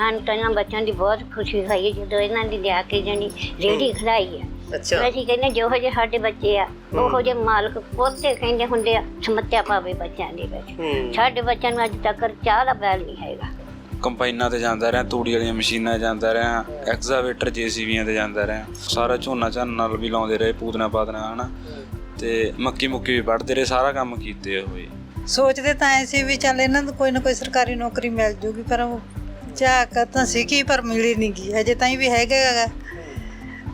ਸਾਨੂੰ ਤਾਂ ਇਹਨਾਂ ਬੱਚਿਆਂ ਦੀ ਬਹੁਤ ਖੁਸ਼ੀ ਹੋਈ ਹੈ ਜਦੋਂ ਇਹਨਾਂ ਦੀ ਲਿਆ ਕੇ ਜਣੀ ਰੇੜੀ ਖੜਾਈ ਹੈ। ਅੱਛਾ। ਅਸੀਂ ਕਹਿੰਦੇ ਜਿਹੋ ਜਿਹੇ ਸਾਡੇ ਬੱਚੇ ਆ ਉਹੋ ਜਿਹੇ ਮਾਲਕ ਪੋਤੇ ਕਹਿੰਦੇ ਹੁੰਦੇ ਆ ਸਮੱਤਿਆ ਪਾਵੇ ਬੱਚਿਆਂ ਦੇ ਵਿੱਚ। ਸਾਡੇ ਬੱਚਿਆਂ ਨੂੰ ਅੱਜ ਤੱਕ ਚਾਹ ਦਾ ਬੈਲ ਨਹੀਂ ਹੈਗਾ। ਕੰਪਾਈਨਾਂ ਤੇ ਜਾਂਦਾ ਰਿਹਾ ਤੂੜੀ ਵਾਲੀਆਂ ਮਸ਼ੀਨਾਂ 'ਤੇ ਜਾਂਦਾ ਰਿਹਾ ਐਕਸਕਾਵੇਟਰ ਜੀਸੀਬੀਆਂ ਤੇ ਜਾਂਦਾ ਰਿਹਾ। ਸਾਰਾ ਝੋਨਾ ਝਾਨ ਨਾਲ ਵੀ ਲਾਉਂਦੇ ਰਹੇ ਪੂਤਨਾ ਪਾਤਨਾ ਹਨਾ? ਤੇ ਮੱਕੀ ਮੁੱਕੀ ਵੀ ਵੱਢਦੇ ਰਹੇ ਸਾਰਾ ਕੰਮ ਕੀਤੇ ਹੋਏ। ਸੋਚਦੇ ਤਾਂ ਐ ਸੀ ਵੀ ਚੱਲ ਇਹਨਾਂ ਨੂੰ ਕੋਈ ਨਾ ਕੋਈ ਸਰਕਾਰੀ ਨੌਕਰੀ ਮਿਲ ਜੂਗੀ ਪਰ ਉਹ ਝਾਕ ਤਾਂ ਸਿੱਖੀ ਪਰ ਮਿਲੀ ਨਹੀਂ ਗਈ ਅਜੇ ਤਾਈਂ ਵੀ ਹੈਗਾ।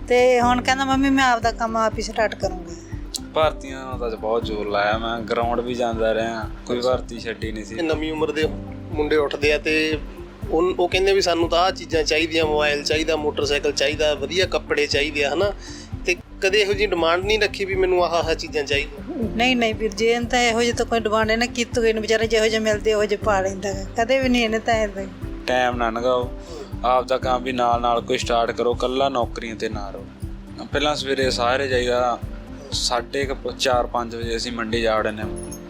ਤੇ ਹੁਣ ਕਹਿੰਦਾ ਮੰਮੀ ਮੈਂ ਆਪਦਾ ਕੰਮ ਆਪ ਹੀ ਸਟਾਰਟ ਕਰੂੰਗਾ। ਭਾਰਤੀਆਂ ਦਾ ਤਾਂ ਬਹੁਤ ਜ਼ੋਰ ਲਾਇਆ ਮੈਂ ਗਰਾਊਂਡ ਵੀ ਜਾਂਦਾ ਰਿਹਾ ਕੋਈ ਭਰਤੀ ਛੱਡੀ ਨਹੀਂ ਸੀ। ਨਵੀਂ ਉਮਰ ਦੇ ਮੁੰਡੇ ਉੱਠਦੇ ਆ ਤੇ ਉਹ ਉਹ ਕਹਿੰਦੇ ਵੀ ਸਾਨੂੰ ਤਾਂ ਆਹ ਚੀਜ਼ਾਂ ਚਾਹੀਦੀਆਂ ਮੋਬਾਈਲ ਚਾਹੀਦਾ ਮੋਟਰਸਾਈਕਲ ਚਾਹੀਦਾ ਵਧੀਆ ਕੱਪੜੇ ਚਾਹੀਦੇ ਆ ਹਨਾ? ਤੇ ਕਦੇ ਇਹੋ ਜਿਹੀ ਡਿਮਾਂਡ ਨਹੀਂ ਰੱਖੀ ਵੀ ਮੈਨੂੰ ਆਹ ਆਹ ਚੀਜ਼ਾਂ ਚਾਹੀਦੀਆਂ? ਨਹੀਂ ਨਹੀਂ ਵੀਰ ਜੀ ਇਹਨੇ ਤਾਂ ਇਹੋ ਜਿਹੇ ਤਾਂ ਕੋਈ ਡਿਮਾਂਡ ਨਾ ਕੀਤੀ ਹੋਈ ਨੇ ਵਿਚਾਰੇ ਜਿਹੋ ਜਿਹੇ ਮਿਲਦੇ ਉਹੋ ਜਿਹੇ ਪਾ ਲੈਂਦਾ। ਕਦੇ ਵੀ ਨਹੀਂ ਇਹਨੇ ਤਾਂ ਏਦਾਂ ਟਾਈਮ ਨਾ ਲੰਘਾਓ ਆਪ ਦਾ ਕੰਮ ਵੀ ਨਾਲ ਨਾਲ ਕੋਈ ਸਟਾਰਟ ਕਰੋ ਕੱਲਾ ਨੌਕਰੀਆਂ ਤੇ ਨਾ ਰਹੋ। ਪਹਿਲਾਂ ਸਵੇਰੇ ਸਾਰੇ ਜਾਈਦਾ ਸਾਢੇ 4-5 ਵਜੇ ਅਸੀਂ ਮੰਡੀ ਜਾ ਵੜਨੇ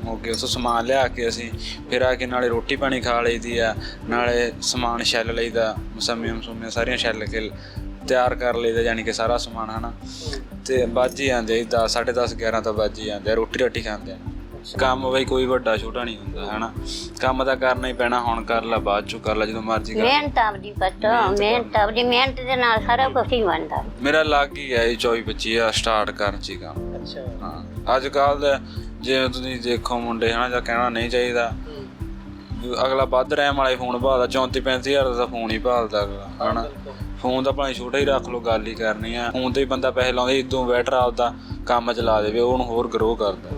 ਹੋ ਕੇ ਉਥੋਂ ਸਮਾਨ ਲਿਆ ਕੇ ਅਸੀਂ ਫਿਰ ਆ ਕੇ ਨਾਲੇ ਰੋਟੀ ਪਾਣੀ ਖਾ ਲਈਦੀ ਆ ਨਾਲੇ ਸਮਾਨ ਛੱਲ ਲਈਦਾ ਮਸਮੀਆਂ ਮਸੂਮੀਆਂ ਸਾਰੀਆਂ ਛੱਲ ਕੇ ਤਿਆਰ ਕਰ ਲਈਦਾ ਯਾਨੀ ਕਿ ਸਾਰਾ ਸਮਾਨ ਹਨਾ। ਤੇ ਵੱਜ ਹੀ ਜਾਂਦੇ 10 10:30 11 ਤਾਂ ਵੱਜ ਹੀ ਜਾਂਦੇ ਆ, ਰੋਟੀ ਰੋਟੀ ਖਾਂਦੇ ਆ। ਕੰਮ ਬਈ ਕੋਈ ਵੱਡਾ ਛੋਟਾ ਨਹੀਂ ਹੁੰਦਾ ਹਨਾ? ਕੰਮ ਤਾਂ ਕਰਨਾ ਹੀ ਪੈਣਾ ਹੁਣ ਕਰ ਲੈ ਬਾਅਦ ਚੋਂ ਕਰ ਲੈ ਜਦੋਂ ਮਰਜ਼ੀ ਕਰ ਮਿਹਨਤ ਆਪਦੀ ਮਿਹਨਤ ਆਪਦੀ ਮਿਹਨਤ ਦੇ ਨਾਲ ਸਾਰਾ ਕੁਝ ਹੀ ਬਣਦਾ। ਮੇਰਾ ਲੱਗ ਹੀ ਗਿਆ ਇਹ 24 25 ਆ ਸਟਾਰਟ ਕਰਨ ਚ ਹੀ ਕੰਮ। ਅੱਛਾ। ਹਾਂ ਅੱਜ ਕੱਲ ਦੇ ਜਿਵੇਂ ਤੁਸੀਂ ਦੇਖੋ ਮੁੰਡੇ ਹਨਾ ਜਾਂ ਕਹਿਣਾ ਨਹੀਂ ਚਾਹੀਦਾ। ਅਗਲਾ ਵੱਧ ਰੈਮ ਵਾਲੇ ਫੋਨ ਭਾਲਦਾ 34 35000 ਦਾ ਫੋਨ ਹੀ ਭਾਲਦਾ ਅਗਲਾ ਹਨਾ? ਫੋਨ ਤਾਂ ਭਾਵੇਂ ਛੋਟਾ ਹੀ ਰੱਖ ਲਓ ਗੱਲ ਹੀ ਕਰਨੀ ਆ। ਫੋਨ ਤੇ ਹੀ ਬੰਦਾ ਪੈਸੇ ਲਾਉਂਦਾ ਇਦੋਂ ਬੈਟਰ ਆਪਦਾ ਕੰਮ ਚਲਾ ਦੇਵੇ ਉਹਨੂੰ ਹੋਰ ਗਰੋ ਕਰਦਾ।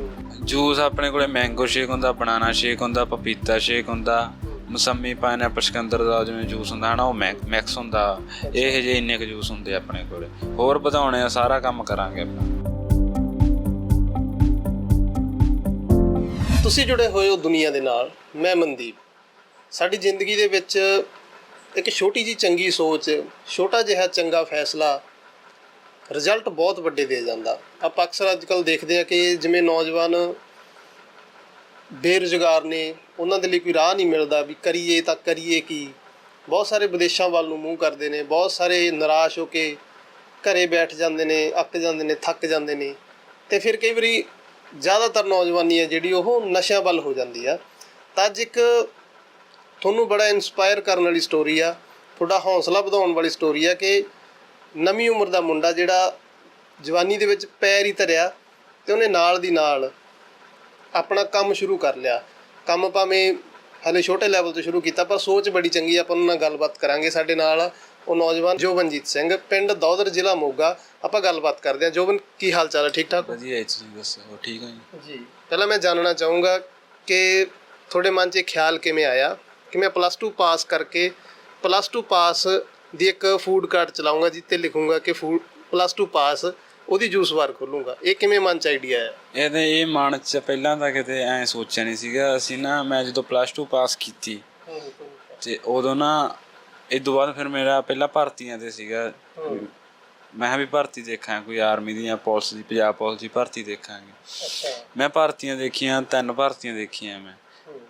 ਜੂਸ ਆਪਣੇ ਕੋਲੇ ਮੈਂਗੋ ਸ਼ੇਕ ਹੁੰਦਾ ਬਨਾਨਾ ਸ਼ੇਕ ਹੁੰਦਾ ਪਪੀਤਾ ਸ਼ੇਕ ਹੁੰਦਾ, ਮਸੰਮੀ ਪਾਈਨਐਪਲ ਸ਼ਕੰਦਰ ਦਾ ਜਿਵੇਂ ਜੂਸ ਹੁੰਦਾ, ਹਨਾ, ਉਹ ਮੈਕਸ ਹੁੰਦਾ। ਇਹ ਜਿਹੇ ਇੰਨੇ ਕੁ ਜੂਸ ਹੁੰਦੇ ਆਪਣੇ ਕੋਲੇ। ਹੋਰ ਵਧਾਉਣੇ ਆ, ਸਾਰਾ ਕੰਮ ਕਰਾਂਗੇ ਆਪਾਂ। ਤੁਸੀਂ ਜੁੜੇ ਹੋਏ ਹੋ ਦੁਨੀਆ ਦੇ ਨਾਲ, ਮੈਂ ਮਨਦੀਪ। ਸਾਡੀ ਜ਼ਿੰਦਗੀ ਦੇ ਵਿੱਚ ਇੱਕ ਛੋਟੀ ਜੀ ਚੰਗੀ ਸੋਚ, ਛੋਟਾ ਜਿਹਾ ਚੰਗਾ ਫੈਸਲਾ ਰਿਜ਼ਲਟ ਬਹੁਤ ਵੱਡੇ ਦੇ ਜਾਂਦਾ। ਆਪਾਂ ਅਕਸਰ ਅੱਜਕੱਲ ਦੇਖਦੇ ਆ ਕਿ ਜਿਵੇਂ ਨੌਜਵਾਨ ਬੇਰੁਜ਼ਗਾਰ ਨੇ, ਉਹਨਾਂ ਦੇ ਲਈ ਕੋਈ ਰਾਹ ਨਹੀਂ ਮਿਲਦਾ ਵੀ ਕਰੀਏ ਤਾਂ ਕਰੀਏ ਕੀ। ਬਹੁਤ ਸਾਰੇ ਵਿਦੇਸ਼ਾਂ ਵੱਲ ਨੂੰ ਮੂੰਹ ਕਰਦੇ ਨੇ, ਬਹੁਤ ਸਾਰੇ ਨਿਰਾਸ਼ ਹੋ ਕੇ ਘਰੇ ਬੈਠ ਜਾਂਦੇ ਨੇ, ਅੱਕ ਜਾਂਦੇ ਨੇ, ਥੱਕ ਜਾਂਦੇ ਨੇ। ਤੇ ਫਿਰ ਕਈ ਵਾਰੀ ਜ਼ਿਆਦਾਤਰ ਨੌਜਵਾਨੀ ਹੈ ਜਿਹੜੀ ਉਹ ਨਸ਼ਿਆਂ ਵੱਲ ਹੋ ਜਾਂਦੀ ਆ। ਤਾਂ ਅੱਜ ਇੱਕ ਤੁਹਾਨੂੰ ਬੜਾ ਇਨਸਪਾਇਰ ਕਰਨ ਵਾਲੀ ਸਟੋਰੀ ਆ, ਤੁਹਾਡਾ ਹੌਸਲਾ ਵਧਾਉਣ ਵਾਲੀ ਸਟੋਰੀ ਆ ਕਿ ਨਵੀਂ ਉਮਰ ਦਾ ਮੁੰਡਾ ਜਿਹੜਾ ਜਵਾਨੀ ਦੇ ਵਿੱਚ ਪੈਰ ਹੀ ਧਰਿਆ ਤੇ ਉਹਨੇ ਨਾਲ ਦੀ ਨਾਲ ਆਪਣਾ ਕੰਮ ਸ਼ੁਰੂ ਕਰ ਲਿਆ। ਕੰਮ ਭਾਵੇਂ ਹਲੇ ਛੋਟੇ ਲੈਵਲ ਤੋਂ ਸ਼ੁਰੂ ਕੀਤਾ ਪਰ ਸੋਚ ਬੜੀ ਚੰਗੀ ਆਪਾਂ ਉਹਨਾਂ ਨਾਲ ਗੱਲਬਾਤ ਕਰਾਂਗੇ ਸਾਡੇ ਨਾਲ। ਉਹ ਨੌਜਵਾਨ ਜੋਬਨਜੀਤ ਸਿੰਘ ਪਿੰਡ ਦੌਦਰ ਜ਼ਿਲ੍ਹਾ ਮੋਗਾ। ਆਪਾਂ ਗੱਲਬਾਤ ਕਰਦੇ ਹਾਂ। ਜੋਬਨ ਕੀ ਹਾਲ ਚਾਲ ਹੈ ਠੀਕ ਠਾਕ ਹੋ? ਵਧੀਆ ਜੀ ਦੱਸੋ ਹੋਰ ਠੀਕ ਹੋ ਜੀ? ਜੀ। ਪਹਿਲਾਂ ਮੈਂ ਜਾਣਨਾ ਚਾਹੂੰਗਾ ਕਿ ਤੁਹਾਡੇ ਮਨ 'ਚ ਇਹ ਖਿਆਲ ਕਿਵੇਂ ਆਇਆ? ਕਿ ਮੈਂ ਪਲੱਸ 2 ਪਾਸ ਕਰਕੇ ਪਲੱਸ 2 ਪਾਸ ਦੀ ਇੱਕ ਫੂਡ ਕਾਰਟ ਚਲਾਉਂਗਾ ਜਿੱਤੇ ਲਿਖੂੰਗਾ ਕਿ ਫੂਡ ਪਲੱਸ 2 ਪਾਸ ਉਹਦੀ ਜੂਸ ਬਾਰ ਖੋਲੂੰਗਾ। ਇਹ ਕਿਵੇਂ ਮਨ 'ਚ ਆਈਡੀਆ ਹੈ? ਇਹਦੇ ਇਹ ਮਨ ਚ ਪਹਿਲਾਂ ਤਾਂ ਕਿਤੇ ਐ ਸੋਚਿਆ ਨਹੀਂ ਸੀਗਾ। ਅਸੀਂ ਨਾ ਮੈਂ ਜਦੋਂ ਪਲੱਸ 2 ਪਾਸ ਕੀਤੀ ਤੇ ਉਦੋਂ ਨਾ ਇਹ ਤੋਂ ਬਾਅਦ ਫਿਰ ਮੇਰਾ ਪਹਿਲਾਂ ਭਰਤੀਆਂ ਤੇ ਸੀਗਾ। ਮੈਂ ਵੀ ਭਰਤੀ ਦੇਖਾਂ ਕੋਈ ਆਰਮੀ ਦੀ ਜਾਂ ਪੁਲਿਸ ਦੀ ਪੰਜਾਬ ਪੁਲਿਸ ਦੀ ਭਰਤੀ ਦੇਖਾਂਗੇ। ਮੈਂ ਭਰਤੀਆਂ ਦੇਖੀਆਂ ਤਿੰਨ ਭਰਤੀਆਂ ਦੇਖੀਆਂ ਮੈਂ।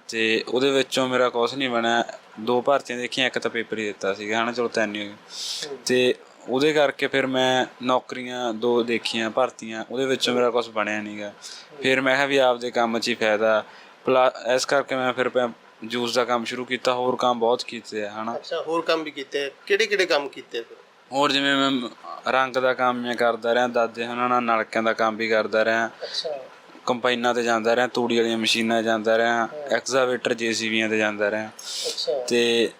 ਤੇ ਉਹਦੇ ਵਿੱਚੋਂ ਮੇਰਾ ਕੁਝ ਨਹੀਂ ਬਣਿਆ। ਦੋ ਭਰਤੀਆਂ ਦੇਖੀਆਂ ਇੱਕ ਤਾਂ ਪੇਪਰ ਹੀ ਦਿੱਤਾ ਸੀਗਾ ਹਨਾ? ਚਲੋ ਤਿੰਨ ਹੀ ਹੋ ਗਏ। ਤੇ ਉਹਦੇ ਕਰਕੇ ਫਿਰ ਮੈਂ ਨੌਕਰੀਆਂ ਦੋ ਦੇਖੀਆਂ ਭਰਤੀਆਂ ਉਹਦੇ ਵਿੱਚੋਂ ਮੇਰਾ ਕੁਝ ਬਣਿਆ ਨਹੀਂਗਾ ਫਿਰ ਮੈਂ ਕਿਹਾ ਵੀ ਆਪਦੇ ਕੰਮ 'ਚ ਹੀ ਫਾਇਦਾ। ਪਲਾ- ਇਸ ਕਰਕੇ ਮੈਂ ਫਿਰ ਜੂਸ ਦਾ ਕੰਮ ਸ਼ੁਰੂ ਕੀਤਾ ਹੋਰ ਕੰਮ ਬਹੁਤ ਕੀਤੇ ਆ ਹਨਾ? ਅੱਛਾ ਹੋਰ ਕੰਮ ਵੀ ਕੀਤੇ ਕਿਹੜੇ ਕਿਹੜੇ ਕੰਮ ਕੀਤੇ ਫਿਰ? ਹੋਰ ਜਿਵੇਂ ਮੈਂ ਰੰਗ ਦਾ ਕੰਮ ਮੈਂ ਕਰਦਾ ਰਿਹਾ ਦਾਦੇ ਉਹਨਾਂ ਨਾਲ ਨਲਕਿਆਂ ਦਾ ਕੰਮ ਵੀ ਕਰਦਾ ਰਿਹਾ। ਅੱਛਾ। ਕੰਪਾਈਨਾਂ ਤੇ ਜਾਂਦਾ ਰਿਹਾ ਤੂੜੀ ਵਾਲੀਆਂ ਮਸ਼ੀਨਾਂ ਜਾਂਦਾ ਰਿਹਾ ਐਕਸਕਾਵੇਟਰ ਜੀਸੀਬੀਆਂ ਤੇ ਜਾਂਦਾ ਰਿਹਾ। ਅੱਛਾ। ਤੇ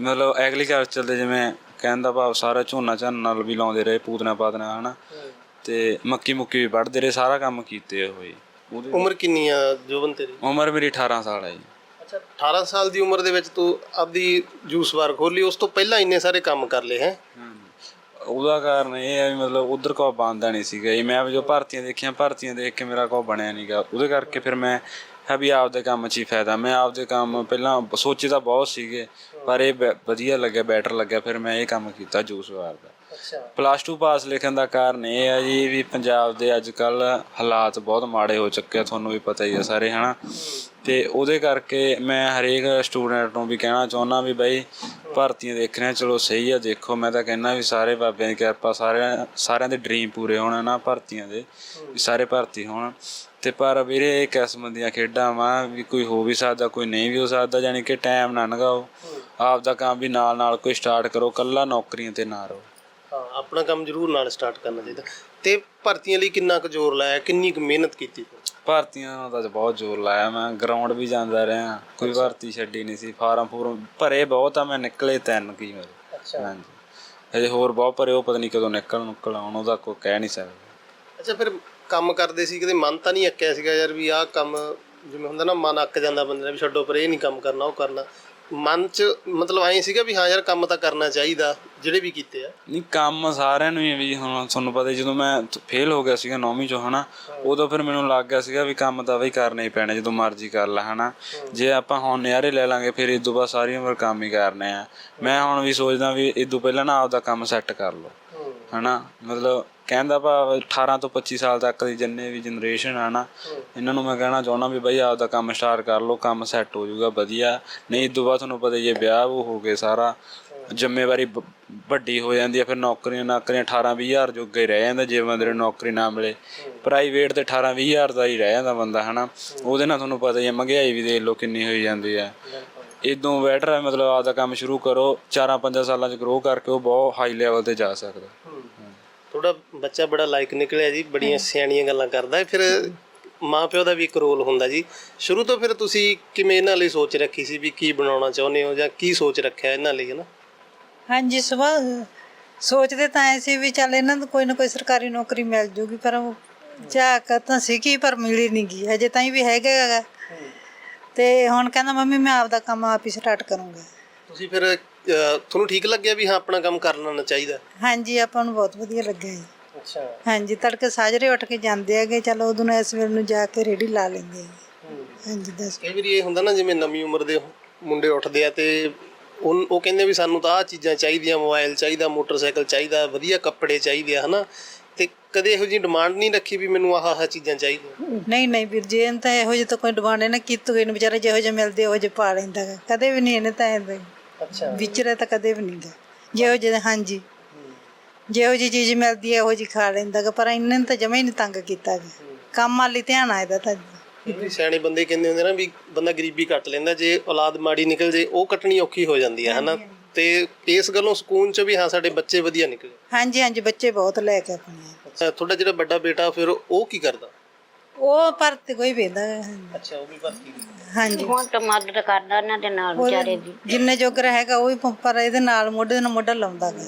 ਮਤਲਬ ਐਗਰੀਕਲਚਰ ਦੇ ਜਿਵੇਂ ਕਹਿਣ ਦਾ ਭਾਵ ਸਾਰਾ ਝੋਨਾ ਝਾਨ ਨਾਲ ਵੀ ਲਾਉਂਦੇ ਰਹੇ ਪੂਤਨਾ ਪਾਤਨਾ ਹਨਾ। ਤੇ ਮੱਕੀ ਮੁੱਕੀ ਵੀ ਵੱਢਦੇ ਰਹੇ ਸਾਰਾ ਕੰਮ ਕੀਤੇ ਹੋਏ ਉਮਰ ਕਿੰਨੀ ਆ ਜੋਬਨ ਤੇਰੀ? ਉਮਰ ਮੇਰੀ 18 ਸਾਲ ਹੈ ਜੀ। ਅੱਛਾ 18 ਸਾਲ ਦੀ ਉਮਰ ਦੇ ਵਿੱਚ ਤੂੰ ਆਪਦੀ ਜੂਸ ਬਾਰ ਖੋਲੀ ਉਸ ਤੋਂ ਪਹਿਲਾਂ ਇੰਨੇ ਸਾਰੇ ਕੰਮ ਕਰ ਲਏ ਹੈ। ਉਹਦਾ ਕਾਰਨ ਇਹ ਹੈ ਵੀ ਮਤਲਬ ਉਧਰ ਕੋ ਬੰਦਾ ਨਹੀਂ ਸੀਗਾ ਜੀ। ਮੈਂ ਜੋ ਭਰਤੀਆਂ ਦੇਖੀਆਂ ਭਰਤੀਆਂ ਦੇਖ ਕੇ ਮੇਰਾ ਕੋ ਬਣਿਆ ਨਹੀਂਗਾ ਉਹਦੇ ਕਰਕੇ ਫਿਰ ਮੈਂ ਹੈ ਵੀ ਆਪਦੇ ਕੰਮ 'ਚ ਹੀ ਫਾਇਦਾ। ਮੈਂ ਆਪਦੇ ਕੰਮ ਪਹਿਲਾਂ ਸੋਚੇ ਤਾਂ ਬਹੁਤ ਸੀਗੇ ਪਰ ਇਹ ਬੈ- ਵਧੀਆ ਲੱਗਿਆ ਬੈਟਰ ਲੱਗਿਆ। ਫਿਰ ਮੈਂ ਇਹ ਕੰਮ ਕੀਤਾ ਜੂਸ ਵਾਰ ਦਾ। ਅੱਛਾ। ਪਲੱਸ 2 ਪਾਸ ਲਿਖਣ ਦਾ ਕਾਰਨ ਇਹ ਹੈ ਜੀ ਵੀ ਪੰਜਾਬ ਦੇ ਅੱਜ ਕੱਲ ਹਾਲਾਤ ਬਹੁਤ ਮਾੜੇ ਹੋ ਚੁੱਕੇ ਆ ਤੁਹਾਨੂੰ ਵੀ ਪਤਾ ਹੀ ਆ ਸਾਰੇ ਹਨਾ? ਤੇ ਉਹਦੇ ਕਰਕੇ ਮੈਂ ਹਰੇਕ ਸਟੂਡੈਂਟ ਨੂੰ ਵੀ ਕਹਿਣਾ ਚਾਹੁੰਦਾ ਵੀ ਬਾਈ ਭਰਤੀਆਂ ਦੇਖ ਰਿਹਾ ਚਲੋ ਸਹੀ ਆ, ਦੇਖੋ, ਮੈਂ ਤਾਂ ਕਹਿੰਦਾ ਵੀ ਸਾਰੇ ਬਾਬਿਆਂ ਦੀ ਕਿਰਪਾ, ਸਾਰਿਆਂ ਸਾਰਿਆਂ ਦੇ ਡ੍ਰੀਮ ਪੂਰੇ ਹੋਣ ਨਾ ਭਰਤੀਆਂ ਦੇ, ਵੀ ਸਾਰੇ ਭਰਤੀ ਹੋਣ। ਤੇ ਪਰ ਵੀਰੇ, ਇਹ ਕਿਸਮ ਦੀਆਂ ਖੇਡਾਂ ਵਾ, ਵੀ ਕੋਈ ਹੋ ਵੀ ਸਕਦਾ, ਕੋਈ ਨਹੀਂ ਵੀ ਹੋ ਸਕਦਾ ਯਾਨੀ ਕਿ ਟਾਈਮ ਨਾ ਲਗਾਓ। ਆਪ ਦਾ ਕੰਮ ਵੀ ਨਾਲ ਨਾਲ ਕੋਈ ਸਟਾਰਟ ਕਰੋ ਕੱਲਾ ਨੌਕਰੀਆਂ ਤੇ ਨਾ ਰਹੋ। ਹਾਂ, ਆਪਣਾ ਕੰਮ ਜ਼ਰੂਰ ਨਾਲ ਸਟਾਰਟ ਕਰਨਾ ਚਾਹੀਦਾ। ਤੇ ਭਰਤੀਆਂ ਲਈ ਕਿੰਨਾ ਕੁ ਜ਼ੋਰ ਲਾਇਆ, ਕਿੰਨੀ ਕੁ ਮਿਹਨਤ ਕੀਤੀ ਭਰਤੀਆਂ ਦਾ ਤਾਂ ਬਹੁਤ ਜ਼ੋਰ ਲਾਇਆ ਮੈਂ ਗਰਾਊਂਡ ਵੀ ਜਾਂਦਾ ਰਿਹਾ। ਕੋਈ ਭਰਤੀ ਛੱਡੀ ਨਹੀਂ ਸੀ ਫਾਰਮ ਫੂਰਮ ਭਰੇ ਬਹੁਤ ਆ ਮੈਂ ਨਿਕਲੇ ਤਿੰਨ ਕੀ ਮੇਰੇ। ਅੱਛਾ। ਹਾਂਜੀ। ਹਜੇ ਹੋਰ ਬਹੁਤ ਭਰੇ ਉਹ ਪਤਾ ਨਹੀਂ ਕਦੋਂ ਨਿਕਲ ਨੁਕਲ ਆਉਣ ਉਹਦਾ ਕੋਈ ਕਹਿ ਨਹੀਂ ਸਕਦਾ। ਅੱਛਾ ਫਿਰ ਕੰਮ ਕਰਦੇ ਸੀ ਕਿਤੇ ਮਨ ਤਾਂ ਨਹੀਂ ਅੱਕਿਆ ਸੀਗਾ ਯਾਰ ਵੀ ਆਹ ਕੰਮ ਜਿਵੇਂ ਹੁੰਦਾ ਨਾ ਮਨ ਅੱਕ ਜਾਂਦਾ ਬੰਦੇ ਦਾ ਵੀ ਛੱਡੋ ਪਰ ਇਹ ਨਹੀਂ ਕੰਮ ਕਰਨਾ ਉਹ ਕਰਨਾ। ਮਨ 'ਚ ਮਤਲਬ ਐਂ ਸੀਗਾ ਵੀ ਹਾਂ ਯਾਰ ਕੰਮ ਤਾਂ ਕਰਨਾ ਚਾਹੀਦਾ ਜਿਹੜੇ ਵੀ ਕੀਤੇ ਆ। ਨਹੀਂ ਕੰਮ ਸਾਰਿਆਂ ਨੂੰ ਹੀ ਵੀ ਹੁਣ ਤੁਹਾਨੂੰ ਪਤਾ ਹੀ ਜਦੋਂ ਮੈਂ ਫੇਲ ਹੋ ਗਿਆ ਸੀਗਾ 9ਵੀਂ ਚੋਂ ਹਨਾ ਉਦੋਂ ਫਿਰ ਮੈਨੂੰ ਲੱਗ ਗਿਆ ਸੀਗਾ ਵੀ ਕੰਮ ਤਾਂ ਬਈ ਕਰਨਾ ਹੀ ਪੈਣਾ ਜਦੋਂ ਮਰਜ਼ੀ ਕਰ ਲੈ ਹਨਾ। ਜੇ ਆਪਾਂ ਹੁਣ ਨਿਆਰੇ ਲੈ ਲਾਂਗੇ ਫਿਰ ਇਸ ਤੋਂ ਬਾਅਦ ਸਾਰੀ ਉਮਰ ਕੰਮ ਹੀ ਕਰਨੇ ਆ। ਮੈਂ ਹੁਣ ਵੀ ਸੋਚਦਾ ਵੀ ਇਸ ਤੋਂ ਪਹਿਲਾਂ ਨਾ ਆਪਦਾ ਕੰਮ ਸੈੱਟ ਕਰ ਲਓ। ਹਨਾ? ਮਤਲਬ ਕਹਿੰਦਾ ਭਾਵ 18 ਤੋਂ 25 ਸਾਲ ਤੱਕ ਦੀ ਜਿੰਨੇ ਵੀ ਜਨਰੇਸ਼ਨ ਆ ਨਾ ਇਹਨਾਂ ਨੂੰ ਮੈਂ ਕਹਿਣਾ ਚਾਹੁੰਦਾ ਵੀ ਬਈ ਆਪਦਾ ਕੰਮ ਸਟਾਰਟ ਕਰ ਲਓ ਕੰਮ ਸੈੱਟ ਹੋ ਜਾਊਗਾ ਵਧੀਆ। ਨਹੀਂ ਤੋਂ ਬਾਅਦ ਤੁਹਾਨੂੰ ਪਤਾ ਹੀ ਹੈ ਵਿਆਹ ਉਹ ਹੋ ਗਏ ਸਾਰਾ। ਜ਼ਿੰਮੇਵਾਰੀ ਵੱਡੀ ਹੋ ਜਾਂਦੀ ਹੈ ਫਿਰ ਨੌਕਰੀਆਂ ਨਾਕਰੀਆਂ 18 20 ਹਜ਼ਾਰ ਜੋਗਾ ਹੀ ਰਹਿ ਜਾਂਦਾ ਜੇ ਬੰਦੇ ਨੂੰ ਨੌਕਰੀ ਨਾ ਮਿਲੇ। ਪ੍ਰਾਈਵੇਟ ਤੇ 18 20 ਹਜ਼ਾਰ ਦਾ ਹੀ ਰਹਿ ਜਾਂਦਾ ਬੰਦਾ ਹਨਾ? ਉਹਦੇ ਨਾਲ ਤੁਹਾਨੂੰ ਪਤਾ ਹੀ ਹੈ ਮਹਿੰਗਾਈ ਵੀ ਦੇਖ ਲਓ ਕਿੰਨੀ ਹੋਈ ਜਾਂਦੀ ਹੈ। ਇਦੋਂ ਬੈਟਰ ਹੈ ਮਤਲਬ ਆਪਦਾ ਕੰਮ ਸ਼ੁਰੂ ਕਰੋ 4-5 ਸਾਲਾਂ ਚ ਗਰੋ ਕਰਕੇ ਉਹ ਬਹੁਤ ਹਾਈ ਲੈਵਲ ਤੇ ਜਾ ਸਕਦਾ। ਥੋੜਾ ਬੱਚਾ ਬੜਾ ਲਾਇਕ ਨਿਕਲਿਆ ਜੀ ਬੜੀਆਂ ਸਿਆਣੀਆਂ ਗੱਲਾਂ ਕਰਦਾ ਹੈ ਫਿਰ ਮਾਂ ਪਿਓ ਦਾ ਵੀ ਇੱਕ ਰੋਲ ਹੁੰਦਾ ਜੀ। ਸ਼ੁਰੂ ਤੋਂ ਫਿਰ ਤੁਸੀਂ ਕਿਵੇਂ ਇਹਨਾਂ ਲਈ ਸੋਚ ਰੱਖੀ ਸੀ ਵੀ ਕੀ ਬਣਾਉਣਾ ਚਾਹੁੰਦੇ ਹੋ ਜਾਂ ਕੀ ਸੋਚ ਰੱਖਿਆ ਇਹਨਾਂ ਲਈ ਹੈ ਨਾ ਹਾਂਜੀ ਸਵੇਰ ਸੋਚਦੇ ਤਾਂ ਐ ਸੀ ਵੀ ਚੱਲ ਇਹਨਾਂ ਨੂੰ ਕੋਈ ਨਾ ਕੋਈ ਸਰਕਾਰੀ ਨੌਕਰੀ ਮਿਲ ਜੂਗੀ ਪਰ ਉਹ ਝਾਕ ਤਾਂ ਸੀਗੀ ਪਰ ਮਿਲੀ ਨਹੀਂ ਗਈ ਹਜੇ ਤਾਈਂ ਵੀ ਹੈਗਾ। ਤੇ ਹੁਣ ਕਹਿੰਦਾ ਮੰਮੀ ਮੈਂ ਆਪਦਾ ਕੰਮ ਆਪ ਹੀ ਸਟਾਰਟ ਕਰੂੰਗਾ। ਤੁਸੀਂ ਫਿਰ ਤੁਹਾਨੂੰ ਠੀਕ ਲੱਗਿਆ ਵੀ ਹਾਂ ਆਪਣਾ ਕੰਮ ਕਰ ਲੈਣਾ ਚਾਹੀਦਾ? ਹਾਂਜੀ ਆਪਾਂ ਨੂੰ ਬਹੁਤ ਵਧੀਆ ਲੱਗਿਆ ਜੀ। ਅੱਛਾ। ਹਾਂਜੀ ਤੜਕੇ ਸਾਜਰੇ ਉੱਠ ਕੇ ਜਾਂਦੇ ਹੈਗੇ ਚਲੋ ਉਦੋਂ ਨੂੰ ਇਸ ਵੇਲੇ ਨੂੰ ਜਾ ਕੇ ਰੇੜੀ ਲਾ ਲੈਂਦੇ ਹੈਗੇ ਹਾਂਜੀ ਦੱਸ। ਕਈ ਵਾਰੀ ਇਹ ਹੁੰਦਾ ਨਾ ਜਿਵੇਂ ਨਵੀਂ ਉਮਰ ਦੇ ਮੁੰਡੇ ਉੱਠਦੇ ਆ ਤੇ ਉਹ ਉਹ ਕਹਿੰਦੇ ਵੀ ਸਾਨੂੰ ਤਾਂ ਆਹ ਚੀਜ਼ਾਂ ਚਾਹੀਦੀਆਂ ਮੋਬਾਈਲ ਚਾਹੀਦਾ ਮੋਟਰਸਾਈਕਲ ਚਾਹੀਦਾ ਵਧੀਆ ਕੱਪੜੇ ਚਾਹੀਦੇ ਆ ਹਨਾ? ਤੇ ਕਦੇ ਇਹੋ ਜਿਹੀ ਡਿਮਾਂਡ ਨਹੀਂ ਰੱਖੀ ਵੀ ਮੈਨੂੰ ਆਹ ਆਹ ਚੀਜ਼ਾਂ ਚਾਹੀਦੀਆਂ? ਨਹੀਂ ਨਹੀਂ ਵੀਰ ਜੀ ਇਹਨੂੰ ਤਾਂ ਇਹੋ ਜਿਹੇ ਤਾਂ ਕੋਈ ਡਿਮਾਂਡ ਨਾ ਕੀਤੀ ਨੂੰ ਵਿਚਾਰੇ ਜਿਹੋ ਜਿਹੇ ਮਿਲਦੇ ਉਹੋ ਜਿਹੇ ਪਾ ਲੈਂਦਾ। ਕਦੇ ਵੀ ਨਹੀਂ ਇਹਨੇ ਤਾਂ ਐਵੇਂ ਅੱਛਾ। ਵਿਚਰੇ ਤਾਂ ਕਦੇ ਵੀ ਨਹੀਂ ਗਾ ਜਿਹੋ ਜਿਹੇ ਹਾਂਜੀ। ਜਿਹੋ ਜਿਹੀ ਚੀਜ਼ ਮਿਲਦੀ ਹੈ ਉਹੋ ਜਿਹੀ ਖਾ ਲੈਂਦਾ ਗਾ ਪਰ ਇਹਨੇ ਤਾਂ ਜਮਾ ਹੀ ਨਹੀਂ ਤੰਗ ਕੀਤਾ ਗਾ। ਕੰਮ ਵਾਲੀ ਧਿਆਨ ਆ ਇਹਦਾ ਤਾਂ। ਸਿਆਣੇ ਬੰਦੇ ਕਹਿੰਦੇ ਹੁੰਦੇ ਨਾ ਵੀ ਬੰਦਾ ਗਰੀਬੀ ਕੱਟ ਲੈਂਦਾ ਜੇ ਔਲਾਦ ਮਾੜੀ ਨਿਕਲ ਜੇ ਉਹ ਕੱਟਣੀ ਔਖੀ ਹੋ ਜਾਂਦੀ ਹੈ ਹਨਾ? ਤੇ ਇਸ ਗੱਲੋਂ ਸਕੂਨ ਚ ਵੀ ਹਾਂ ਸਾਡੇ ਬੱਚੇ ਵਧੀਆ ਨਿਕਲੇ। ਹਾਂਜੀ ਹਾਂਜੀ ਬੱਚੇ ਬਹੁਤ ਲੈ ਕੇ ਆਪਣੇ ਤੁਹਾਡਾ ਜਿਹੜਾ ਵੱਡਾ ਬੇਟਾ ਫਿਰ ਉਹ ਕੀ ਕਰਦਾ? ਉਹ ਭਰਤ ਕੋਈ ਵੇਂਦਾ। ਅੱਛਾ ਉਹ ਵੀ ਭਰਤੀ ਹਾਂਜੀ। ਹੁਣ ਤਾਂ ਮਦਦ ਕਰਦਾ ਇਹਨਾਂ ਦੇ ਨਾਲ ਵਿਚਾਰੇ ਦੀ। ਜਿੰਨੇ ਜੋਗਰ ਹੈਗਾ ਉਹ ਵੀ ਪ- ਪਰ ਇਹਦੇ ਨਾਲ ਮੋਢੇ ਨਾਲ ਮੋਢਾ ਲਾਉਂਦਾ ਗਾ।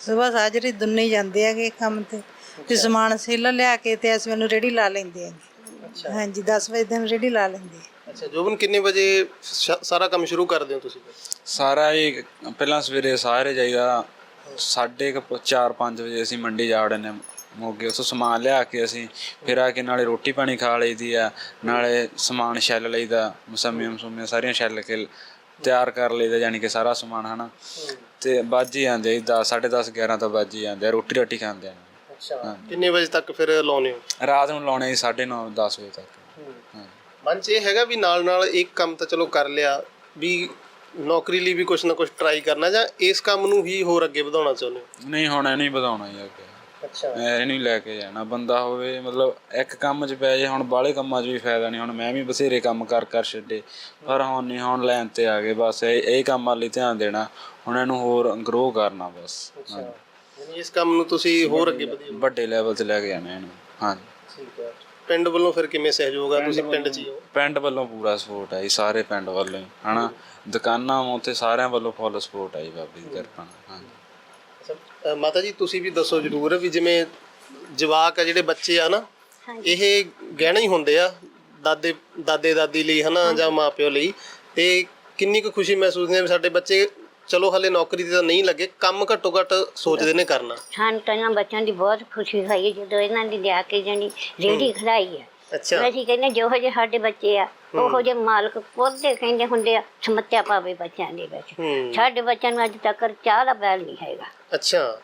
ਸਵੇਰ ਸਾਜਰੇ ਦੁੰਨੇ ਹੀ ਜਾਂਦੇ ਹੈਗੇ ਕੰਮ ਤੇ। ਤੇ ਸਮਾਨ ਸੇਲ ਲਿਆ ਕੇ ਤੇ ਇਸ ਮੈਨੂੰ ਰੇੜੀ ਲਾ ਲੈਂਦੇ ਹੈਗੇ। ਹਾਂਜੀ 10 ਵਜੇ ਦਿਨ ਰੇੜੀ ਲਾ ਲੈਂਦੇ। ਅੱਛਾ ਜੋਬਨ ਕਿੰਨੇ ਵਜੇ ਸ਼- ਸਾਰਾ ਕੰਮ ਸ਼ੁਰੂ ਕਰਦੇ ਹੋ ਤੁਸੀਂ? ਸਾਰਾ ਹੀ ਪਹਿਲਾਂ ਸਵੇਰੇ ਸਾਰੇ ਜਾਈਦਾ। ਸਾਢੇ 4-5 ਵਜੇ ਅਸੀਂ ਮੰਡੀ ਜਾ ਵੜਨੇ। ਮੋਗੇ ਉੱਥੋਂ ਸਮਾਨ ਲਿਆ ਕੇ ਅਸੀਂ ਫਿਰ ਆ ਕੇ ਨਾਲੇ ਰੋਟੀ ਪਾਣੀ ਖਾ ਲਈਦੀ ਆ ਨਾਲੇ ਸਮਾਨ ਛੱਲ ਲਈਦਾ ਮਸਮੀਆਂ ਮਸੂਮੀਆਂ ਸਾਰੀਆਂ ਛੱਲ ਕੇ ਤਿਆਰ ਕਰ ਲਈਦਾ ਯਾਨੀ ਕਿ ਸਾਰਾ ਸਮਾਨ ਹਨਾ? ਤੇ ਵੱਜ ਹੀ ਜਾਂਦੇ 10 10:30 11 ਤਾਂ ਵੱਜ ਹੀ ਜਾਂਦੇ ਆ, ਰੋਟੀ ਰੋਟੀ ਖਾਂਦੇ ਆ। ਅੱਛਾ ਕਿੰਨੇ ਵਜੇ ਤੱਕ ਫਿਰ ਲਾਉਨੇ ਹੋ? ਰਾਤ ਨੂੰ ਲਾਉਣੇ 9:30 10 ਵਜੇ ਤੱਕ। ਮਨ ਚ ਇਹ ਹੈਗਾ ਵੀ ਨਾਲ ਨਾਲ ਇੱਕ ਕੰਮ ਤਾਂ ਚਲੋ ਕਰ ਲਿਆ ਵੀ ਨੌਕਰੀ ਲਈ ਵੀ ਕੁਝ ਨਾ ਕੁਝ ਟਰਾਈ ਕਰਨਾ ਜਾਂ ਇਸ ਕੰਮ ਨੂੰ ਹੀ ਹੋਰ ਅੱਗੇ ਵਧਾਉਣਾ ਚਾਹੁੰਦੇ ਹੋ? ਨਹੀਂ ਹੁਣ ਇਹ ਨਹੀਂ ਵਧਾਉਣਾ ਅੱਗੇ। ਅੱਛਾ। ਮੈਂ ਇਹ ਨਹੀਂ ਲੈ ਕੇ ਜਾਣਾ। ਬੰਦਾ ਹੋਵੇ ਮਤਲਬ ਇੱਕ ਕੰਮ 'ਚ ਪੈ ਜੇ ਹੁਣ ਬਾਹਲੇ ਕੰਮਾਂ 'ਚ ਵੀ ਫਾਇਦਾ ਨਹੀਂ। ਹੁਣ ਮੈਂ ਵੀ ਬਥੇਰੇ ਕੰਮ ਕਰ ਕਰ ਛੱਡੇ। ਪਰ ਹੁਣ ਨਹੀਂ ਹੁਣ ਲੈਣ ਤੇ ਆ ਗਏ। ਬਸ ਇਹ ਇਹ ਕੰਮਾਂ ਲਈ ਧਿਆਨ ਦੇਣਾ। ਹੁਣ ਇਹਨੂੰ ਹੋਰ ਗਰੋ ਕਰਨਾ ਬਸ। ਅੱਛਾ। ਯਾਨੀ ਇਸ ਕੰਮ ਨੂੰ ਤੁਸੀਂ ਹੋਰ ਅੱਗੇ ਵਧਾਓ ਵੱਡੇ ਲੈਵਲ ਤੇ ਲੈ ਕੇ ਜਾਣਾ ਇਹਨੂੰ। ਹਾਂਜੀ। ਠੀਕ ਹੈ। ਪਿੰਡ ਵੱਲੋਂ ਫਿਰ ਕਿਵੇਂ ਸਹਿਯੋਗ ਆ? ਤੁਸੀਂ ਪਿੰਡ 'ਚ ਹੀ ਹੋ। ਪਿੰਡ ਵੱਲੋਂ ਪੂਰਾ ਸਪੋਰਟ ਹੈ ਜੀ ਸਾਰੇ ਪਿੰਡ ਵੱਲੋਂ ਹਨਾ? ਦੁਕਾਨਾਂ ਉੱਥੇ ਸਾਰਿਆਂ ਵੱਲੋਂ ਫੁੱਲ ਸਪੋਰਟ ਹੈ ਜੀ ਬਾਬੇ ਦੀ ਕਿਰਪਾ ਨਾਲ। ਹਾਂਜੀ। ਅ, ਮਾਤਾ ਜੀ ਤੁਸੀਂ ਵੀ ਦੱਸੋ ਜਰੂਰ ਵੀ ਜਿਵੇਂ ਜਵਾਕ ਆ ਜਿਹੜੇ ਬੱਚੇ ਆ ਨਾ ਇਹ ਗਹਿਣੇ ਹੀ ਹੁੰਦੇ ਆ ਦਾਦੇ ਦਾਦੇ ਦਾਦੀ ਲਈ ਹਨਾ ਜਾਂ ਮਾਪਿਓ ਲਈ। ਤੇ ਕਿੰਨੀ ਕੁ ਖੁਸ਼ੀ ਮਹਿਸੂਸ ਹੁੰਦੀ ਹੈ ਵੀ ਸਾਡੇ ਬੱਚੇ ਚਲੋ ਹਲੇ ਨੌਕਰੀ ਤੇ ਤਾਂ ਨਹੀਂ ਲੱਗੇ ਕੰਮ ਘੱਟੋ ਘੱਟ ਸੋਚਦੇ ਨੇ ਕਰਨਾ। ਸਾਨੂੰ ਤਾਂ ਇਹਨਾਂ ਬੱਚਿਆਂ ਦੀ ਬਹੁਤ ਖੁਸ਼ੀ ਹੋਈ ਜਦੋਂ ਇਹਨਾਂ ਦੀ ਲਿਆ ਕੇ ਜਾਣੀ ਰੇੜੀ ਖੜਾਈ ਹੈ। ਅੱਛਾ। ਅਸੀਂ ਕਹਿੰਦੇ ਜਿਹੋ ਜਿਹੇ ਸਾਡੇ ਬੱਚੇ ਆ ਉਹੋ ਜਿਹੇ ਮਾਲਕ ਪੋਤੇ ਕਹਿੰਦੇ ਹੁੰਦੇ ਆ ਸਮੱਤਿਆ ਪਾਵੇ ਬੱਚਿਆਂ ਦੇ ਵਿੱਚ। ਹੂੰ। ਸਾਡੇ ਬੱਚਿਆਂ ਨੂੰ ਅੱਜ ਤੱਕ ਚਾਹ ਦਾ ਬੈਲ ਨਹੀਂ ਹੈਗਾ। ਅੱਛਾ।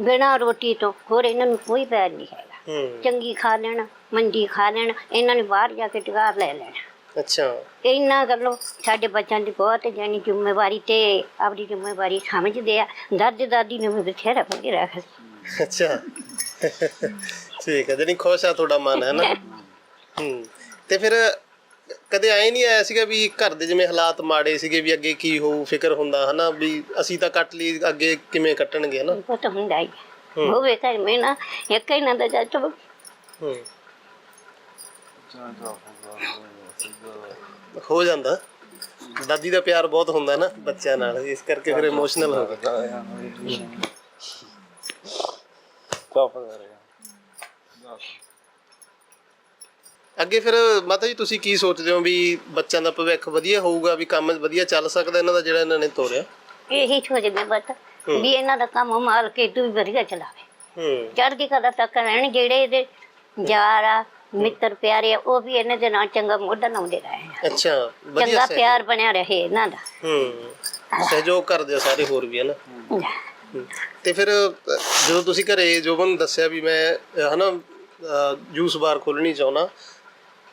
ਬਿਨਾਂ ਰੋਟੀ ਤੋਂ ਹੋਰ ਇਹਨਾਂ ਨੂੰ ਕੋਈ ਬੈਲ ਨਹੀਂ ਹੈਗਾ। ਹੂੰ। ਚੰਗੀ ਖਾ ਲੈਣ ਮੰਡੀ ਖਾ ਲੈਣ ਇਹਨਾਂ ਨੇ ਬਾਹਰ ਜਾ ਕੇ ਟਿਕਾਰ ਲੈ ਲੈਣਾ। ਅੱਛਾ। ਇੰਨਾ ਗੱਲੋਂ ਸਾਡੇ ਬੱਚਿਆਂ ਦੀ ਬਹੁਤ ਜਾਨੀ ਜ਼ਿੰਮੇਵਾਰੀ ਤੇ ਆਪਣੀ ਜ਼ਿੰਮੇਵਾਰੀ ਸਮਝਦੇ ਆ। ਦਾਦੀ ਦਾਦੀ ਨੇ ਵੀ ਬਥੇਰਾ ਫੜੀ ਰੱਖ ਅੱਛਾ। ਠੀਕ ਹੈ ਜਣੀ ਖੁਸ਼ ਆ ਤੁਹਾਡਾ ਮਨ ਹੈ ਨਾ? ਹੂੰ। ਤੇ ਫਿਰ ਕਦੇ ਐ ਨਹੀਂ ਆਇਆ ਸੀਗਾ ਵੀ ਘਰ ਦੇ ਜਿਵੇਂ ਹਾਲਾਤ ਮਾੜੇ ਸੀਗੇ ਵੀ ਅੱਗੇ ਕੀ ਹੋਊ ਫਿਕਰ ਹੁੰਦਾ ਹਨਾ ਵੀ ਅਸੀਂ ਤਾਂ ਕੱਟ ਲਈ ਅੱਗੇ ਕਿਵੇਂ ਕੱਟਣਗੇ ਹਨਾ? ਬਹੁਤ ਹੁੰਦਾ ਹੀ। ਹੋਵੇ ਘਰ ਮੈਂ ਨਾ ਇੱਕ ਹੀ ਨਾ ਦਾ ਜੱਟ ਹੂੰ। ਹੋ ਜਾਂਦਾ। ਦਾਦੀ ਦਾ ਪਿਆਰ ਬਹੁਤ ਹੁੰਦਾ ਨਾ ਬੱਚਿਆਂ ਨਾਲ ਇਸ ਕਰਕੇ ਫਿਰ ਇਮੋਸ਼ਨਲ ਹੋ ਗਏ ਅੱਗੇ ਫਿਰ ਮਾਤਾ ਜੀ ਤੁਸੀਂ ਕੀ ਸੋਚਦੇ ਹੋ ਵੀ ਬੱਚਿਆਂ ਦਾ ਭਵਿੱਖ ਵਧੀਆ ਹੋਊਗਾ ਵੀ ਕੰਮ ਵਧੀਆ ਚੱਲ ਸਕਦਾ ਇਹਨਾਂ ਦਾ ਜਿਹੜਾ ਇਹਨਾਂ ਨੇ ਤੋਰਿਆ? ਇਹੀ ਸੋਚਦੇ ਬਤ ਵੀ ਇਹਨਾਂ ਦਾ ਕੰਮ ਮਾਲ ਕੇ ਤੂੰ ਵੀ ਵਧੀਆ ਚਲਾਵੇ। ਹੂੰ। ਚੜ੍ਹਦੀ ਕਲਾ ਤੱਕ ਰਹਿਣ ਜਿਹੜੇ ਇਹਦੇ ਯਾਰ ਆ ਮਿੱਤਰ ਪਿਆਰੇ ਆ ਉਹ ਵੀ ਇਹਨਾਂ ਦੇ ਨਾਲ ਚੰਗਾ ਮੋਢਾ ਲਾਉਂਦੇ ਰਹੇ ਆ। ਅੱਛਾ ਵਧੀਆ ਚੰਗਾ ਸਹਿ- ਪਿਆਰ ਬਣਿਆ ਰਹੇ ਇਹਨਾਂ ਦਾ। ਹੂੰ ਸਹਿਯੋਗ ਕਰਦੇ ਆ ਸਾਰੇ ਹੋਰ ਵੀ ਹਨਾ? ਹੂੰ। ਤੇ ਫਿਰ ਅ, ਜਦੋਂ ਤੁਸੀਂ ਘਰੇ ਜੋਬਨ ਨੂੰ ਦੱਸਿਆ ਵੀ ਮੈਂ ਅ, ਹਨਾ ਅ, ਜੂਸ ਬਾਰ ਖੋਲਣੀ ਚਾਹੁੰਦਾ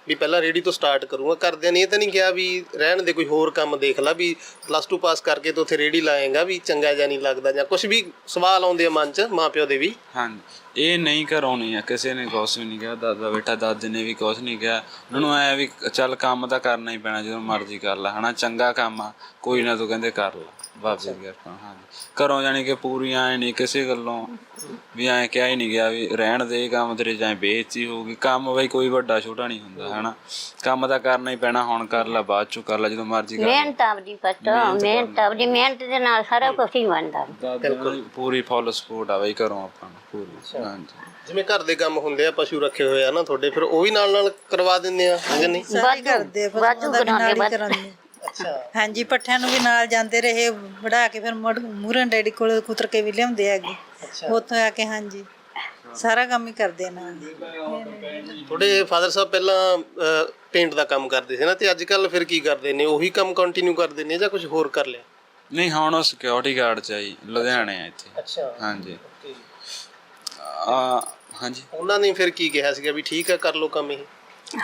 ਵੀ ਪਹਿਲਾਂ ਰੇਡੀ ਤੋਂ ਸਟਾਰਟ ਕਰੂੰਗਾ। ਘਰਦਿਆਂ ਨੇ ਇਹ ਤਾਂ ਨਹੀਂ ਕਿਹਾ ਵੀ ਰਹਿਣ ਦੇ ਕੋਈ ਹੋਰ ਕੰਮ ਦੇਖ ਲੈ, ਵੀ ਪਲੱਸ 2 ਪਾਸ ਕਰਕੇ ਤੂੰ ਉੱਥੇ ਰੇਡੀ ਲਾਏਗਾ, ਵੀ ਚੰਗਾ ਜਾਂ ਨਹੀਂ ਲੱਗਦਾ ਜਾਂ ਕੁਝ ਵੀ ਸਵਾਲ ਆਉਂਦੇ ਆ ਮਨ 'ਚ ਮਾਪਿਓ ਦੇ ਵੀ। ਹਾਂਜੀ। ਇਹ ਨਹੀਂ ਕਰਾਉਣੀ ਆ ਕਿਸੇ ਨੇ ਕੁਛ ਵੀ ਨਹੀਂ ਕਿਹਾ ਦਾਦਾ ਬੇਟਾ ਦਾਦੇ ਨੇ ਵੀ ਕੁਛ ਨਹੀਂ ਕਿਹਾ। ਉਹਨਾਂ ਨੂੰ ਐ ਵੀ ਚੱਲ ਕੰਮ ਤਾਂ ਕਰਨਾ ਹੀ ਪੈਣਾ ਜਦੋਂ ਮਰਜ਼ੀ ਕਰ ਲੈ ਹਨਾ? ਚੰਗਾ ਕੰਮ ਆ ਕੋਈ ਨਾ ਤੂੰ ਕਹਿੰਦੇ ਕਰ ਲੈ ਕਿਰਪਾ ਨਾਲ, ਹਾਂਜੀ। ਘਰੋਂ ਜਾਣੀ ਕਿ ਪੂਰੀਆਂ ਐ ਨਹੀਂ ਕਿਸੇ ਗੱਲੋਂ ਵੀ ਐ ਕਿਹਾ ਹੀ ਨਹੀਂ ਗਿਆ ਵੀ ਰਹਿਣ ਦੇ ਕੰਮ ਤੇਰੇ ਜਾਂ ਬੇਇੱਜ਼ਤੀ ਹੋਊਗੀ। ਕੰਮ ਬਈ ਕੋਈ ਵੱਡਾ ਛੋਟਾ ਨਹੀਂ ਹੁੰਦਾ ਹਨਾ? ਕੰਮ ਤਾਂ ਕਰਨਾ ਹੀ ਪੈਣਾ ਹੁਣ ਕਰ ਲੈ ਬਾਅਦ ਚੋਂ ਕਰ ਲੈ ਜਦੋਂ ਮਰਜ਼ੀ ਕਰ ਮਿਹਨਤ ਆਪਦੀ ਪਤਾ ਮਿਹਨਤ ਆਪਦੀ ਮਿਹਨਤ ਦੇ ਨਾਲ ਸਾਰਾ ਕੁਝ ਹੀ ਬਣਦਾ। ਦੀ ਪੂਰੀ ਫੁੱਲ ਸਪੋਰਟ ਆ ਬਈ ਘਰੋਂ ਆਪਾਂ ਨੂੰ ਪੂਰੀ। ਹਾਂਜੀ। ਜਿਵੇਂ ਘਰ ਦੇ ਕੰਮ ਹੁੰਦੇ ਆ ਪਸ਼ੂ ਰੱਖੇ ਹੋਏ ਆ ਨਾ ਤੁਹਾਡੇ ਫਿਰ ਉਹ ਵੀ ਨਾਲ ਨਾਲ ਕਰਵਾ ਦਿੰਦੇ ਆ ਹੈ ਕਿ ਨਹੀਂ? ਸਾਰੇ ਕਰਦੇ ਆ, ਪਸ਼ੂਆਂ ਦਾ ਵੀ ਨਾਲ ਹੀ ਕਰਾਉਂਦੇ, ਅੱਛਾ। ਹਾਂਜੀ ਪੱਠਿਆਂ ਨੂੰ ਵੀ ਨਾਲ ਜਾਂਦੇ ਰਹੇ ਵੜਾ ਕੇ ਫਿਰ ਮੂਰਨ ਡੈਡੀ ਕੋਲ ਕੁਤਰ ਕੇ ਵੀ ਲਿਆਉਂਦੇ ਹੈਗੇ। ਉੱਥੋਂ ਆ ਕੇ ਹਾਂਜੀ। ਸਾਰਾ ਕੰਮ ਹੀ ਕਰਦੇ ਨਾਲ। ਤੁਹਾਡੇ ਫਾਦਰ ਸਾਹਿਬ ਪਹਿਲਾਂ ਪੇਂਟ ਦਾ ਕੰਮ ਕਰਦੇ ਸੀ ਨਾ ਤੇ ਅੱਜ ਕੱਲ ਫਿਰ ਕੀ ਕਰਦੇ ਨੇ? ਉਹੀ ਕੰਮ ਕੰਟੀਨਿਊ ਕਰਦੇ ਨੇ ਜਾਂ ਕੁਝ ਹੋਰ ਕਰ ਲਿਆ? ਨਹੀਂ ਹੁਣ ਉਹ ਸਿਕਿਉਰਿਟੀ ਗਾਰਡ ਚ ਆਈ ਲੁਧਿਆਣੇ ਆ ਇੱਥੇ। ਅੱਛਾ। ਹਾਂਜੀ। ਆ ਹਾਂਜੀ। ਉਹਨਾਂ ਨੇ ਫਿਰ ਕੀ ਕਿਹਾ ਸੀਗਾ ਵੀ ਠੀਕ ਹੈ ਕਰ ਲਓ ਕੰਮ ਇਹ?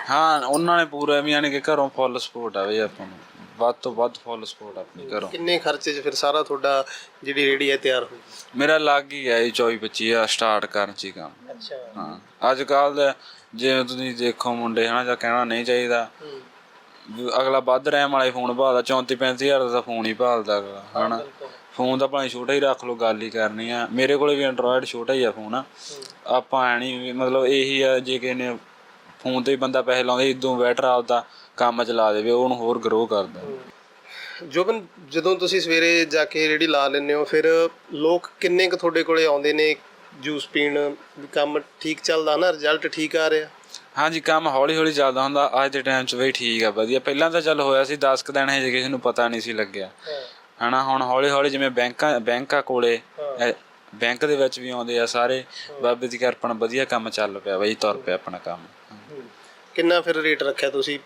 ਹਾਂ ਉਹਨਾਂ ਨੇ ਪੂਰਾ ਵੀ ਯਾਨੀ ਕਿ ਘਰੋਂ ਫੁੱਲ ਸਪੋਰਟ ਆ ਬਈ ਆਪਾਂ ਨੂੰ। ਵੱਧ ਤੋਂ ਵੱਧ ਫੁੱਲ ਸਪੋਰਟ ਆਪਣੀ ਘਰੋਂ। ਕਿੰਨੇ ਖਰਚੇ 'ਚ ਫਿਰ ਸਾਰਾ ਤੁਹਾਡਾ ਜਿਹੜੀ ਰੇਡੀ ਹੈ ਤਿਆਰ ਹੋਈ? ਮੇਰਾ ਲੱਗ ਹੀ ਗਿਆ ਜੀ 24 25 ਆ ਸਟਾਰਟ ਕਰਨ ਚ ਹੀ ਕੰਮ। ਅੱਛਾ। ਹਾਂ ਅੱਜ ਕੱਲ ਦੇ ਜਿਵੇਂ ਤੁਸੀਂ ਦੇਖੋ ਮੁੰਡੇ ਹਨਾ ਜਾਂ ਕਹਿਣਾ ਨਹੀਂ ਚਾਹੀਦਾ। ਵੀ ਅਗਲਾ ਵੱਧ ਰੈਮ ਵਾਲੇ ਫੋਨ ਭਾਲਦਾ 34 35000 ਦਾ ਫੋਨ ਹੀ ਭਾਲਦਾ ਅਗਲਾ ਹਨਾ। ਫੋਨ ਤਾਂ ਭਾਵੇਂ ਛੋਟਾ ਹੀ ਰੱਖ ਲਓ ਗੱਲ ਹੀ ਕਰਨੀ ਆ। ਮੇਰੇ ਕੋਲੇ ਵੀ ਐਂਡਰੋਇਡ ਛੋਟਾ ਹੀ ਆ ਫੋਨ। ਆਪਾਂ ਐ ਨਹੀਂ ਮਤਲਬ ਇਹੀ ਆ ਜੇ ਕਿਸੇ ਨੇ ਫੋਨ ਤੇ ਹੀ ਬੰਦਾ ਪੈਸੇ ਲਾਉਂਦਾ ਇਦੋਂ ਬੈਟਰ ਆਪਦਾ ਕੰਮ ਚਲਾ ਦੇਵੇ ਉਹ ਉਹਨੂੰ ਹੋਰ ਗਰੋ ਕਰਦਾ। ਜੋਬਨ ਜਦੋਂ ਤੁਸੀਂ ਸਵੇਰੇ ਜਾ ਕੇ ਰੇਡੀ ਲਾ ਲੈਂਦੇ ਹੋ ਫਿਰ ਲੋਕ ਕਿੰਨੇ ਕੁ ਤੁਹਾਡੇ ਕੋਲੇ ਆਉਂਦੇ ਨੇ? ਜੂਸ ਪੀਣ ਵੀ ਕੰਮ ਠੀਕ ਚੱਲਦਾ ਨਾ ਰਿਜ਼ਲਟ ਠੀਕ ਆ ਰਿਹਾ? ਹਾਂਜੀ ਕੰਮ ਹੌਲੀ ਹੌਲੀ ਚੱਲਦਾ ਹੁੰਦਾ। ਅੱਜ ਦੇ ਟਾਈਮ 'ਚ ਬਈ ਠੀਕ ਆ ਵਧੀਆ। ਪਹਿਲਾਂ ਤਾਂ ਚੱਲ ਹੋਇਆ ਸੀ 10 ਕੁ ਦਿਨ ਹਜੇ ਕਿਸੇ ਨੂੰ ਪਤਾ ਨਹੀਂ ਸੀ ਲੱਗਿਆ। ਹਨਾ ਹੁਣ ਹੌਲੀ ਹੌਲੀ ਜਿਵੇਂ ਬੈਂਕਾਂ ਬੈਂਕਾਂ ਕੋਲੇ ਬੈਂਕ ਦੇ ਵਿੱਚ ਵੀ ਆਉਂਦੇ ਆ ਸਾਰੇ ਬਾਬੇ ਦੀ ਕਿਰਪਾ ਵਧੀਆ ਕੰਮ ਚੱਲ ਪਿਆ ਬਈ ਤੁਰ ਪਿਆ ਆਪਣਾ ਕੰਮ। ਕਿੰਨਾ ਫਿਰ ਰੇਟ ਰੱਖਿਆ ਤੁਸੀਂ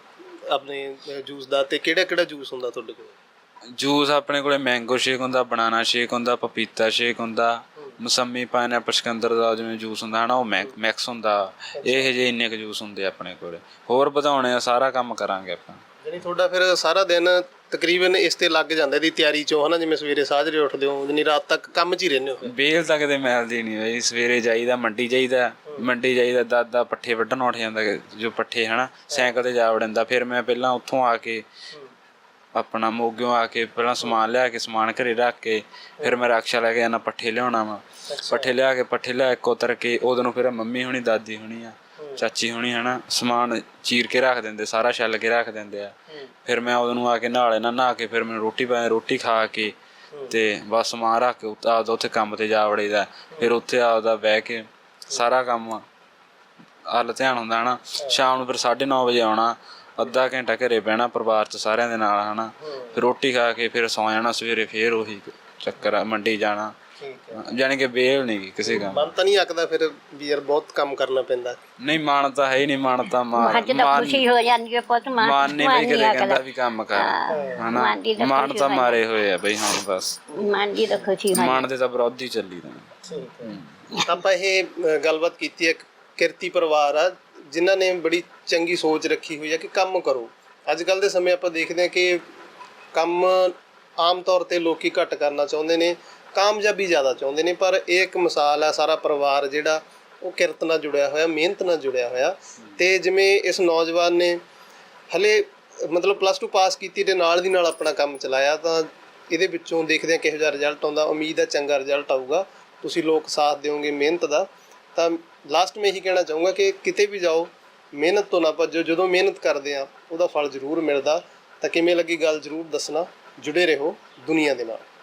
ਆਪਣੇ ਜੂਸ ਦਾ ਤੇ ਕਿਹੜਾ ਕਿਹੜਾ ਜੂਸ ਹੁੰਦਾ ਤੁਹਾਡੇ ਕੋਲ? ਜੂਸ ਆਪਣੇ ਕੋਲੇ ਮੈਂਗੋ ਸ਼ੇਕ ਹੁੰਦਾ ਬਨਾਨਾ ਸ਼ੇਕ ਹੁੰਦਾ ਪਪੀਤਾ ਸ਼ੇਕ ਹੁੰਦਾ ਮਸੰਮੀ ਪਾਈਨਐਪਲ ਸ਼ਕੰਦਰ ਦਾ ਜਿਵੇਂ ਜੂਸ ਹੁੰਦਾ ਹਨਾ ਉਹ ਮਿਕਸ ਹੁੰਦਾ। ਇਹ ਜਿਹੇ ਇੰਨੇ ਕੁ ਜੂਸ ਹੁੰਦੇ ਆਪਣੇ ਕੋਲੇ। ਹੋਰ ਵਧਾਉਣੇ ਆ ਸਾਰਾ ਕੰਮ ਕਰਾਂਗੇ ਆਪਾਂ। ਜਾਨੀ ਤੁਹਾਡਾ ਫਿਰ ਸਾਰਾ ਦਿਨ ਤਕਰੀਬਨ ਇਸ ਤੇ ਲੱਗ ਜਾਂਦਾ ਇਹਦੀ ਤਿਆਰੀ ਚੋਂ ਹਨਾ ਜਿਵੇਂ ਸਵੇਰੇ ਸਾਜਰੇ ਉੱਠਦੇ ਹੋ ਜਾਨੀ ਰਾਤ ਤੱਕ ਕੰਮ 'ਚ ਹੀ ਰਹਿੰਦੇ ਹੋ। ਬੇਲ ਤਾਂ ਕਿਤੇ ਮਿਲਦੀ ਨਹੀਂ ਬਈ ਸਵੇਰੇ ਜਾਈਦਾ ਮੰਡੀ ਜਾਈਦਾ ਮੰਡੀ ਜਾਈਦਾ ਦਾਦਾ ਪੱਠੇ ਵੱਢਣ ਉੱਠ ਜਾਂਦਾ ਜੋ ਪੱਠੇ ਹਨਾ ਸਾਈਕਲ ਤੇ ਜਾ ਵੜਦਾ। ਫਿਰ ਮੈਂ ਪਹਿਲਾਂ ਉੱਥੋਂ ਆ ਕੇ ਆਪਣਾ ਮੋਗਿਓ ਆ ਕੇ ਪਹਿਲਾਂ ਸਮਾਨ ਲਿਆ ਕੇ ਸਮਾਨ ਘਰੇ ਰੱਖ ਕੇ ਫਿਰ ਮੈਂ ਰਕਸ਼ਾ ਲੈ ਕੇ ਜਾਣਾ ਪੱਠੇ ਲਿਆਉਣਾ ਵਾ। ਪੱਠੇ ਲਿਆ ਕੇ ਪੱਠੇ ਲਿਆ ਕੇ ਉਤਰ ਕੇ ਉਦੋਂ ਨੂੰ ਫਿਰ ਮੰਮੀ ਹੁਣੀ ਦਾਦੀ ਹੁਣੀ ਆ। ਚਾਚੀ ਹੁਣੀ ਹਨਾ ਸਮਾਨ ਚੀਰ ਕੇ ਰੱਖ ਦਿੰਦੇ ਸਾਰਾ ਛੱਲ ਕੇ ਰੱਖ ਦਿੰਦੇ ਆ। ਫਿਰ ਮੈਂ ਉਦੋਂ ਨੂੰ ਆ ਕੇ ਨਹਾ ਲੈਣਾ ਨਹਾ ਕੇ ਫਿਰ ਮੈਨੂੰ ਰੋਟੀ ਪਾ ਰੋਟੀ ਖਾ ਕੇ ਤੇ ਬਸ ਸਮਾਨ ਰੱਖ ਕੇ ਉੱਤ- ਆਪਦਾ ਉੱਥੇ ਕੰਮ ਤੇ ਜਾ ਵੜੀਦਾ। ਫਿਰ ਉੱਥੇ ਆਪਦਾ ਬਹਿ ਕੇ ਸਾਰਾ ਕੰਮ ਹੱਲ ਧਿਆਨ ਹੁੰਦਾ ਹਨਾ। ਸ਼ਾਮ ਨੂੰ ਫਿਰ 9:30 ਵਜੇ ਆਉਣਾ ਅੱਧਾ ਘੰਟਾ ਘਰੇ ਬਹਿਣਾ ਪਰਿਵਾਰ ਚ ਸਾਰਿਆਂ ਦੇ ਨਾਲ ਹਨਾ। ਫਿਰ ਰੋਟੀ ਖਾ ਕੇ ਫਿਰ ਸੌ ਜਾਣਾ ਸਵੇਰੇ ਫਿਰ ਉਹੀ ਚੱਕਰ ਮੰਡੀ ਜਾਣਾ। ਠੀਕ ਹੈ। ਜਾਣੀ ਕਿ ਵੇਲ ਨਹੀਂ ਕਿਸੇ ਕੰਮ। ਮਨ ਤਾਂ ਨਹੀਂ ਆਕਦਾ ਫਿਰ ਵੀ ਯਾਰ ਬਹੁਤ ਕੰਮ ਕਰਨਾ ਪੈਂਦਾ। ਨਹੀਂ ਮਾਣ ਤਾਂ ਹੈ ਹੀ ਨਹੀਂ ਮਾਣ ਤਾਂ ਅੱਜ ਤਾਂ ਖੁਸ਼ੀ ਹੋ ਜਾਂਦੀ ਹੈ ਪੁੱਤ ਮਾਨ ਨਹੀਂ ਬਈ ਕਦੇ ਕਹਿੰਦਾ ਵੀ ਕੰਮ ਕਰ। ਹਨਾ? ਮਾਨ ਤਾਂ ਮਾਨ ਤਾਂ। ਮਾਰੇ ਹੋਏ ਆ ਬਈ ਹੁਣ ਬਸ। ਮਾਂ ਦੀ ਤਾਂ ਖੁਸ਼ੀ ਹੋਈ ਮਾਨ ਦੇ ਤਾਂ ਵਿਰੋਧੀ ਚੱਲੀ ਦਾ ਠੀਕ ਹੈ। ਆਪਾਂ ਇਹ ਗੱਲਬਾਤ ਕੀਤੀ ਹੈ ਇੱਕ ਕਿਰਤੀ ਪਰਿਵਾਰ ਆ ਜਿਨ੍ਹਾਂ ਨੇ ਬੜੀ ਚੰਗੀ ਸੋਚ ਰੱਖੀ ਹੋਈ ਹੈ ਕਿ ਕੰਮ ਕਰੋ। ਅੱਜ ਕੱਲ ਦੇ ਸਮੇਂ ਆਪਾਂ ਦੇਖਦੇ ਹਾਂ ਕਿ ਕੰਮ ਆਮ ਤੌਰ ਤੇ ਲੋਕੀ ਘੱਟ ਕਰਨਾ ਚਾਹੁੰਦੇ ਨੇ। ਕਾਮਯਾਬੀ ਜ਼ਿਆਦਾ ਚਾਹੁੰਦੇ ਨੇ, ਪਰ ਇਹ ਇੱਕ ਮਿਸਾਲ ਹੈ ਸਾਰਾ ਪਰਿਵਾਰ ਜਿਹੜਾ, ਉਹ ਕਿਰਤ ਨਾਲ ਜੁੜਿਆ ਹੋਇਆ, ਮਿਹਨਤ ਨਾਲ ਜੁੜਿਆ ਹੋਇਆ। ਤੇ ਜਿਵੇਂ ਇਸ ਨੌਜਵਾਨ ਨੇ ਹਲੇ ਮਤਲਬ ਪਲੱਸ 2 ਪਾਸ ਕੀਤੀ ਤੇ ਨਾਲ ਦੀ ਨਾਲ ਆਪਣਾ ਕੰਮ ਚਲਾਇਆ, ਤਾਂ ਇਹਦੇ ਵਿੱਚੋਂ ਦੇਖਦੇ ਹਾਂ ਕਿਹੋ ਜਿਹਾ ਰਿਜ਼ਲਟ ਆਉਂਦਾ। ਉਮੀਦ ਹੈ ਚੰਗਾ ਰਿਜ਼ਲਟ ਆਊਗਾ। ਤੁਸੀਂ ਲੋਕ ਸਾਥ ਦਿਓਗੇ ਮਿਹਨਤ ਦਾ। ਤਾਂ ਲਾਸਟ ਮੈਂ ਇਹੀ ਕਹਿਣਾ ਚਾਹੂੰਗਾ ਕਿ ਕਿਤੇ ਵੀ ਜਾਓ, ਮਿਹਨਤ ਤੋਂ ਨਾ ਭੱਜੋ। ਜਦੋਂ ਮਿਹਨਤ ਕਰਦੇ ਆ ਉਹਦਾ ਫਲ ਜ਼ਰੂਰ ਮਿਲਦਾ। ਤਾਂ ਕਿਵੇਂ ਲੱਗੀ ਗੱਲ, ਜ਼ਰੂਰ ਦੱਸਣਾ। ਜੁੜੇ ਰਹੋ ਦੁਨੀਆ ਦੇ ਨਾਲ।